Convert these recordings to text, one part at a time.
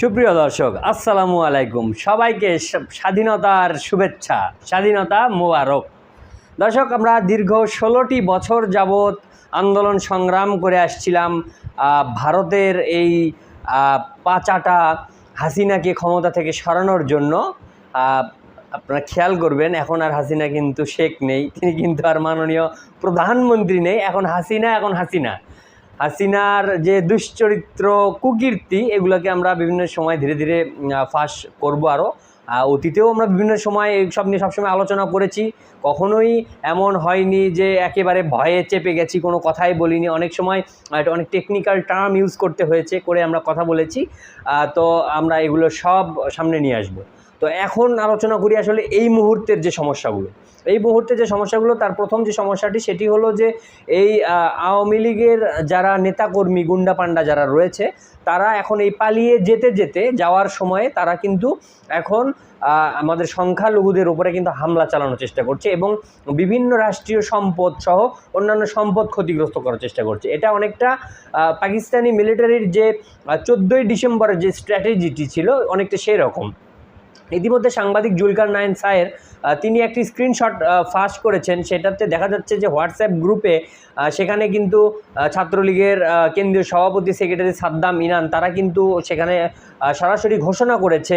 সুপ্রিয় দর্শক, আসসালামু আলাইকুম। সবাইকে স্বাধীনতার শুভেচ্ছা, স্বাধীনতা মোবারক। দর্শক, আমরা দীর্ঘ ষোলোটি বছর যাবৎ আন্দোলন সংগ্রাম করে আসছিলাম ভারতের এই পাচাটা হাসিনাকে ক্ষমতা থেকে সরানোর জন্য। আপনারা খেয়াল করবেন, এখন আর হাসিনা কিন্তু শেখ নেই, তিনি কিন্তু আর মাননীয় প্রধানমন্ত্রী নেই, এখন হাসিনা এখন হাসিনা। হাসিনার যে দুশ্চরিত্র, কুকীর্তি, এগুলোকে আমরা বিভিন্ন সময় ধীরে ধীরে ফাঁস করব আরও অতীতেও আমরা বিভিন্ন সময় এইসব নিয়ে সবসময় আলোচনা করেছি। কখনোই এমন হয়নি যে একেবারে ভয়ে চেপে গেছি, কোনো কথাই বলিনি। অনেক সময় এটা অনেক টেকনিক্যাল টার্ম ইউজ করতে হয়েছে, করে আমরা কথা বলেছি। তো আমরা এগুলো সব সামনে নিয়ে আসব। তো এখন আলোচনা করি আসলে এই মুহূর্তের যে সমস্যাগুলো। এই মুহূর্তে যে সমস্যাগুলো, তার প্রথম যে সমস্যাটি, সেটি হলো যে এই আওয়ামী লীগের যারা নেতাকর্মী, গুন্ডা পান্ডা যারা রয়েছে, তারা এখন এই পালিয়ে যেতে যেতে যাওয়ার সময়ে তারা কিন্তু এখন আমাদের সংখ্যালঘুদের উপরে কিন্তু হামলা চালানোর চেষ্টা করছে এবং বিভিন্ন রাষ্ট্রীয় সম্পদ সহ অন্যান্য সম্পদ ক্ষতিগ্রস্ত করার চেষ্টা করছে। এটা অনেকটা পাকিস্তানি মিলিটারির যে চোদ্দোই ডিসেম্বরের যে স্ট্র্যাটেজিটি ছিল, অনেকটা সেই রকম ইতিমধ্যে সাংবাদিক জুলকার নায়ন সায়ের তিনি একটি স্ক্রিনশট ফাঁস করেছেন। সেটাতে দেখা যাচ্ছে যে হোয়াটসঅ্যাপ গ্রুপে সেখানে কিন্তু ছাত্রলীগের কেন্দ্রীয় সভাপতি সেক্রেটারি সাদ্দাম ইনান, তারা কিন্তু সেখানে সরাসরি ঘোষণা করেছে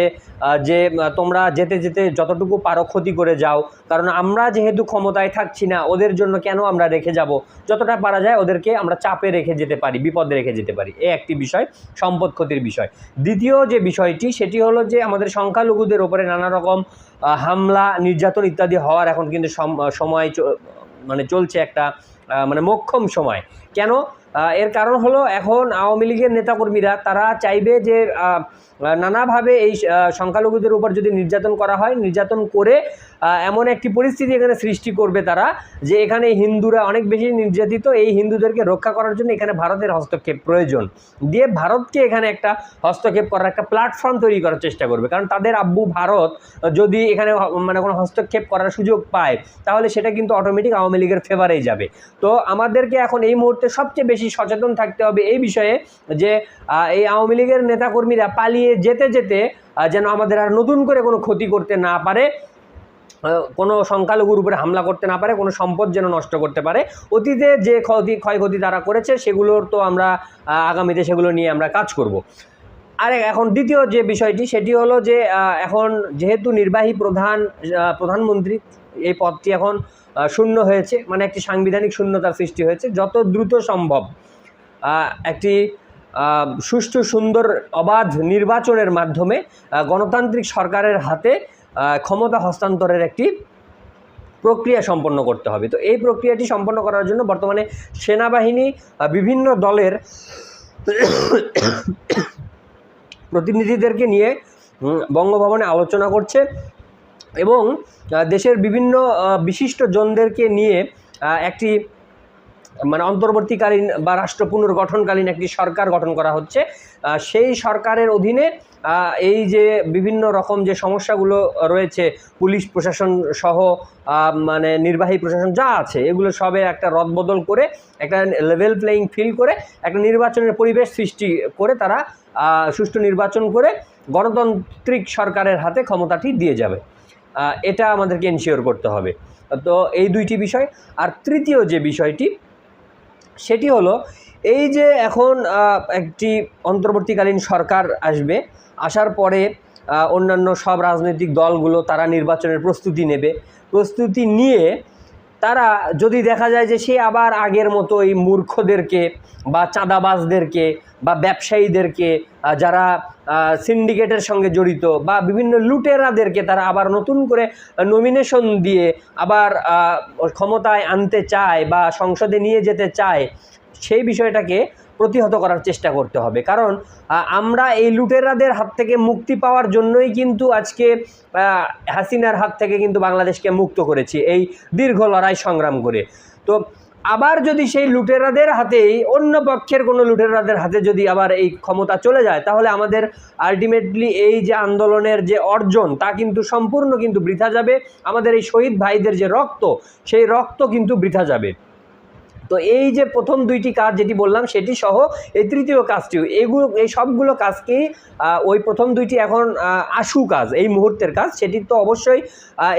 যে তোমরা যেতে যেতে যতটুকু পারো ক্ষতি করে যাও। কারণ আমরা যেহেতু ক্ষমতায় থাকছি না, ওদের জন্য কেন আমরা রেখে যাব? যতটা পারা যায় ওদেরকে আমরা চাপে রেখে যেতে পারি, বিপদে রেখে যেতে পারি। এ একটি বিষয়, সম্পদ ক্ষতির বিষয়। দ্বিতীয় যে বিষয়টি, সেটি হলো যে আমাদের সংখ্যালঘুদের ওপরে নানা রকম হামলা, নির্যাতন ইত্যাদি হওয়ার এখন কিন্তু সম- সময় মানে চলছে একটা মানে মোক্ষম সময়। কেন? এর কারণ হলো এখন আওয়ামী লীগের নেতাকর্মীরা, তারা চাইবে যে নানাভাবে এই সংখ্যালঘুদের উপর যদি নির্যাতন করা হয়, নির্যাতন করে এমন একটি পরিস্থিতি এখানে সৃষ্টি করবে তারা, যে এখানে হিন্দুরা অনেক বেশি নির্যাতিত, এই হিন্দুদেরকে রক্ষা করার জন্য এখানে ভারতের হস্তক্ষেপ প্রয়োজন। দিয়ে ভারতকে এখানে একটা হস্তক্ষেপ করার একটা প্ল্যাটফর্ম তৈরি করার চেষ্টা করবে। কারণ তাদের আব্বু ভারত, যদি এখানে মানে কোনো হস্তক্ষেপ করার সুযোগ পায়, তাহলে সেটা কিন্তু অটোমেটিক আওয়ামী লীগের ফেভারেই যাবে। তো আমাদেরকে এখন এই মুহূর্তে সবচেয়ে বেশি সচেতন থাকতে হবে এই বিষয়ে যে এই আওয়ামী লীগের নেতাকর্মীরা পালিয়ে যেতে যেতে যেন আমাদের আর নতুন করে কোনো ক্ষতি করতে না পারে কোনো সংখ্যালঘুর উপরে হামলা করতে না পারে, কোনো সম্পদ যেন নষ্ট করতে পারে। অতীতে যে ক্ষতি, ক্ষয়ক্ষতি তারা করেছে, সেগুলোর তো আমরা আগামীতে সেগুলো নিয়ে আমরা কাজ করব। আর এখন দ্বিতীয় যে বিষয়টি, সেটি হলো যে এখন যেহেতু নির্বাহী প্রধান প্রধানমন্ত্রী, এই পদটি এখন শূন্য হয়েছে মানে একটি সাংবিধানিক শূন্যতার সৃষ্টি হয়েছে। যত দ্রুত সম্ভব একটি সুষ্ঠু, সুন্দর, অবাধ নির্বাচনের মাধ্যমে গণতান্ত্রিক সরকারের হাতে ক্ষমতা হস্তান্তরের একটি প্রক্রিয়া সম্পন্ন করতে হবে। তো এই প্রক্রিয়াটি সম্পন্ন করার জন্য বর্তমানে সেনাবাহিনী বিভিন্ন দলের প্রতিনিধিদেরকে নিয়ে বঙ্গভবনে আলোচনা করছে। এবং দেশের বিভিন্ন বিশিষ্ট জনদেরকে নিয়ে একটি মানে অন্তর্বর্তীকালীন বা রাষ্ট্র পুনর্গঠনকালীন একটি সরকার গঠন করা হচ্ছে। সেই সরকারের অধীনে এই যে বিভিন্ন রকম যে সমস্যাগুলো রয়েছে, পুলিশ প্রশাসন সহ মানে নির্বাহী প্রশাসন যা আছে, এগুলো সবে একটা রদবদল করে, একটা লেভেল প্লেয়িং ফিল করে, একটা নির্বাচনের পরিবেশ সৃষ্টি করে তারা সুষ্ঠু নির্বাচন করে গণতান্ত্রিক সরকারের হাতে ক্ষমতাটি দিয়ে যাবে। এটা আমাদেরকে এনশিওর করতে হবে। তো এই দুইটি বিষয়। আর তৃতীয় যে বিষয়টি, সেটি হলো এই যে এখন একটি অন্তর্বর্তীকালীন সরকার আসবে, আসার পরে অন্যান্য সব রাজনৈতিক দলগুলো তারা নির্বাচনের প্রস্তুতি নেবে। প্রস্তুতি নিয়ে তারা যদি দেখা যায় যে সে আবার আগের মতো এই মূর্খদেরকে বা চাঁদাবাজদেরকে বা ব্যবসায়ীদেরকে যারা সিন্ডিকেটের সঙ্গে জড়িত বা বিভিন্ন লুটেরাদেরকে তারা আবার নতুন করে নমিনেশন দিয়ে আবার ক্ষমতায় আনতে চায় বা সংসদে নিয়ে যেতে চায়, সেই বিষয়টাকে প্রতিহত করার চেষ্টা করতে হবে। কারণ আমরা এই লুটেরাদের হাত থেকে মুক্তি পাওয়ার জন্যই কিন্তু আজকে হাসিনার হাত থেকে কিন্তু বাংলাদেশকে মুক্ত করেছি এই দীর্ঘ লড়াই সংগ্রাম করে। তো আবার যদি সেই লুটেরাদের হাতেই, অন্য পক্ষের কোনো লুটেরাদের হাতে যদি আবার এই ক্ষমতা চলে যায়, তাহলে আমাদের আলটিমেটলি এই যে আন্দোলনের যে অর্জন, তা কিন্তু সম্পূর্ণ কিন্তু বৃথা যাবে। আমাদের এই শহীদ ভাইদের যে রক্ত, সেই রক্ত কিন্তু বৃথা যাবে। তো এই যে প্রথম দুইটি কাজ যেটি বললাম, সেটি সহ এই তৃতীয় কাজটিও এগুলো, এই সবগুলো কাজকেই ওই প্রথম দুইটি এখন আশু কাজ, এই মুহূর্তের কাজ। সেটি তো অবশ্যই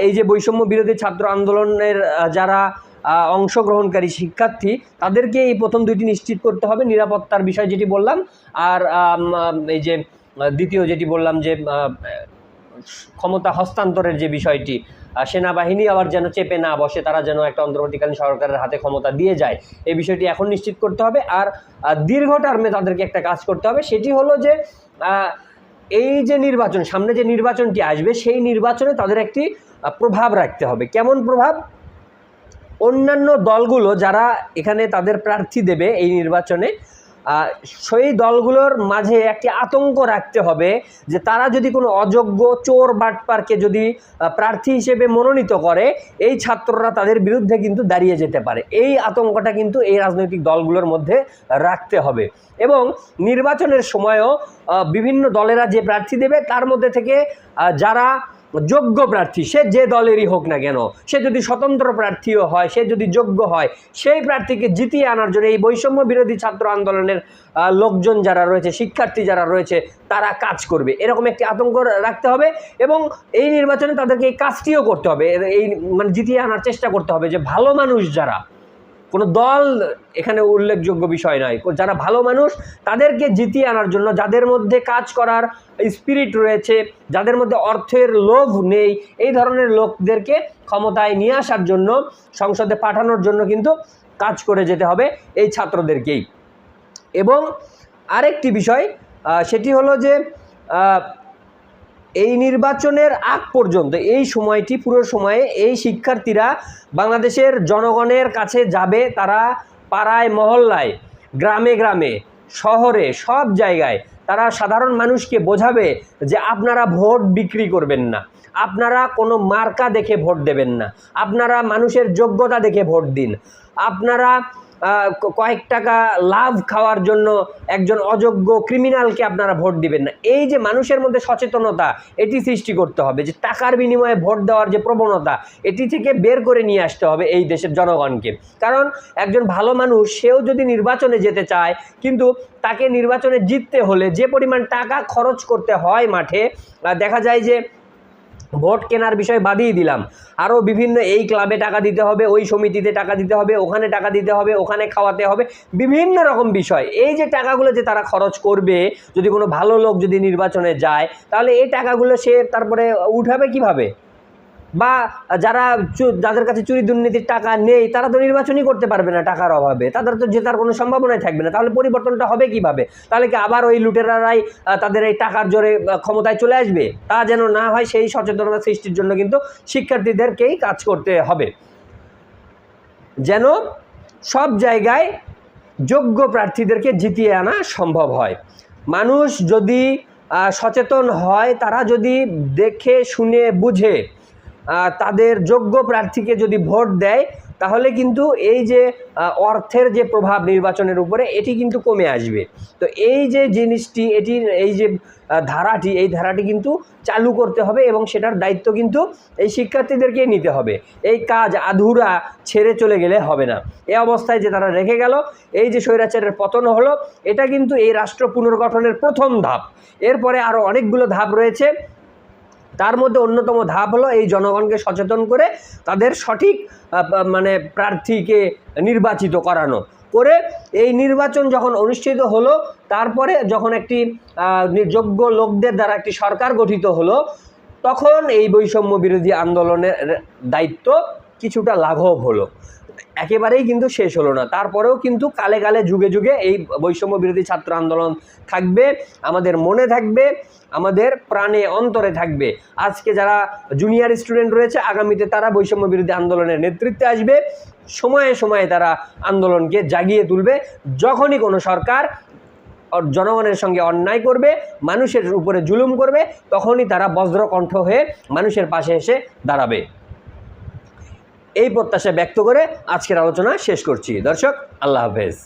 এই যে বৈষম্য বিরোধী ছাত্র আন্দোলনের যারা অংশগ্রহণকারী শিক্ষার্থী, তাদেরকে এই প্রথম দুইটি নিশ্চিত করতে হবে। নিরাপত্তার বিষয় যেটি বললাম, আর এই যে দ্বিতীয় যেটি বললাম যে ক্ষমতা হস্তান্তরের যে বিষয়টি সেনাবাহিনী আবার যেন চেপে না বসে, তারা যেন একটা অন্তর্বর্তীকালীন সরকারের হাতে ক্ষমতা দিয়ে যায়, এই বিষয়টি এখন নিশ্চিত করতে হবে। আর দীর্ঘ টার্মে তাদেরকে একটা কাজ করতে হবে, সেটি হলো যে এই যে নির্বাচন, সামনে যে নির্বাচনটি আসবে, সেই নির্বাচনে তাদের একটি প্রভাব রাখতে হবে। কেমন প্রভাব? অন্যান্য দলগুলো যারা এখানে তাদের প্রার্থী দেবে এই নির্বাচনে সেই দলগুলোর মাঝে একটি আতঙ্ক রাখতে হবে যে তারা যদি কোনো অযোগ্য চোর বাটপারকে যদি প্রার্থী হিসেবে মনোনীত করে, এই ছাত্ররা তাদের বিরুদ্ধে কিন্তু দাঁড়িয়ে যেতে পারে। এই আতঙ্কটা কিন্তু এই রাজনৈতিক দলগুলোর মধ্যে রাখতে হবে। এবং নির্বাচনের সময়ও বিভিন্ন দলেরা যে প্রার্থী দেবে, তার মধ্যে থেকে যারা যোগ্য প্রার্থী, সে যে দলেরই হোক না কেন, সে যদি স্বতন্ত্র প্রার্থীও হয়, সে যদি যোগ্য হয়, সেই প্রার্থীকে জিতিয়ে আনার জন্য এই বৈষম্য বিরোধী ছাত্র আন্দোলনের লোকজন যারা রয়েছে, শিক্ষার্থী যারা রয়েছে, তারা কাজ করবে। এরকম একটি আতঙ্ক রাখতে হবে এবং এই নির্বাচনে তাদেরকে এই কাজটিও করতে হবে। এই মানে জিতিয়ে আনার চেষ্টা করতে হবে যে ভালো মানুষ যারা কোনো দল এখানে উল্লেখযোগ্য বিষয় নয়। যারা ভালো মানুষ, তাদেরকে জিতিয়ে আনার জন্য, যাদের মধ্যে কাজ করার স্পিরিট রয়েছে, যাদের মধ্যে অর্থের লোভ নেই, এই ধরনের লোকদেরকে ক্ষমতায় নিয়ে আসার জন্য, সংসদে পাঠানোর জন্য কিন্তু কাজ করে যেতে হবে এই ছাত্রদেরকেই। এবং আরেকটি বিষয় সেটি হলো যে এই নির্বাচনের আগ পর্যন্ত, এই সময়টি, পুরো সময়ে এই শিক্ষার্থীরা বাংলাদেশের জনগণের কাছে যাবে তারা পাড়ায়, মহল্লায়, গ্রামে গ্রামে, শহরে, সব জায়গায় তারা সাধারণ মানুষকে বোঝাবে যে আপনারা ভোট বিক্রি করবেন না, আপনারা কোনো মার্কা দেখে ভোট দেবেন না, আপনারা মানুষের যোগ্যতা দেখে ভোট দিন, আপনারা কয়েক টাকা লাভ খাওয়ার জন্য একজন অযোগ্য ক্রিমিনালকে আপনারা ভোট দিবেন না। এই যে মানুষের মধ্যে সচেতনতা, এটি সৃষ্টি করতে হবে যে টাকার বিনিময়ে ভোট দেওয়ার যে প্রবণতা, এটি থেকে বের করে নিয়ে আসতে হবে এই দেশের জনগণকে। কারণ একজন ভালো মানুষ, সেও যদি নির্বাচনে যেতে চায়, কিন্তু তাকে নির্বাচনে জিততে হলে যে পরিমাণ টাকা খরচ করতে হয় মাঠে দেখা যায় যে ভোট কেনার বিষয় বাদিয়ে দিলাম। আরও বিভিন্ন এই ক্লাবে টাকা দিতে হবে, ওই সমিতিতে টাকা দিতে হবে, ওখানে টাকা দিতে হবে, ওখানে খাওয়াতে হবে, বিভিন্ন রকম বিষয়। এই যে টাকাগুলো যে তারা খরচ করবে, যদি কোনো ভালো লোক যদি নির্বাচনে যায়, তাহলে এই টাকাগুলো সে তারপরে উঠাবে কীভাবে? বা যারা যাদের কাছে চুরি দুর্নীতির টাকা নেই, তারা তো নির্বাচনই করতে পারবে না টাকার অভাবে। তাদের তো জেতার কোনো সম্ভাবনাই থাকবে না। তাহলে পরিবর্তনটা হবে কীভাবে? তাহলে কি আবার ওই লুটেরারাই তাদের এই টাকার জোরে ক্ষমতায় চলে আসবে? তা যেন না হয় সেই সচেতনতা সৃষ্টির জন্য কিন্তু শিক্ষার্থীদেরকেই কাজ করতে হবে। যেন সব জায়গায় যোগ্য প্রার্থীদেরকে জিতিয়ে আনা সম্ভব হয়। মানুষ যদি সচেতন হয়, তারা যদি দেখে, শুনে, বুঝে তাদের যোগ্য প্রার্থীকে যদি ভোট দেয়, তাহলে কিন্তু এই যে অর্থের যে প্রভাব নির্বাচনের উপরে, এটি কিন্তু কমে আসবে। তো এই যে জিনিসটি এটির এই যে ধারাটি, এই ধারাটি কিন্তু চালু করতে হবে এবং সেটার দায়িত্ব কিন্তু এই শিক্ষার্থীদেরকেই নিতে হবে। এই কাজ আধুরা ছেড়ে চলে গেলে হবে না। এ অবস্থায় যে তারা রেখে গেল, এই যে স্বৈরাচারের পতন হলো, এটা কিন্তু এই রাষ্ট্র পুনর্গঠনের প্রথম ধাপ। এরপরে আরও অনেকগুলো ধাপ রয়েছে। তার মধ্যে অন্যতম ধাপ হলো এই জনগণকে সচেতন করে তাদের সঠিক মানে প্রার্থীকে নির্বাচিত করানো। করে এই নির্বাচন যখন অনুষ্ঠিত হলো, তারপরে যখন একটি যোগ্য লোকদের দ্বারা একটি সরকার গঠিত হলো, তখন এই বৈষম্য বিরোধী আন্দোলনের দায়িত্ব কিছুটা লাঘব হলো। একেবারেই কিন্তু শেষ হলো না। তারপরেও কিন্তু কালে কালে যুগে যুগে এই বৈষম্য বিরোধী ছাত্র আন্দোলন থাকবে, আমাদের মনে থাকবে, আমাদের প্রাণে অন্তরে থাকবে। আজকে যারা জুনিয়র স্টুডেন্ট রয়েছে, আগামীতে তারা বৈষম্য বিরোধী আন্দোলনের নেতৃত্বে আসবে। সময়ে সময়ে তারা আন্দোলনকে জাগিয়ে তুলবে। যখনই কোনো সরকার জনগণের সঙ্গে অন্যায় করবে, মানুষের উপরে জুলুম করবে, তখনই তারা বজ্রকণ্ঠ হয়ে মানুষের পাশে এসে দাঁড়াবে। এই প্রত্যাশা ব্যক্ত করে আজকের আলোচনা শেষ করছি। দর্শক আল্লাহ হাফেজ।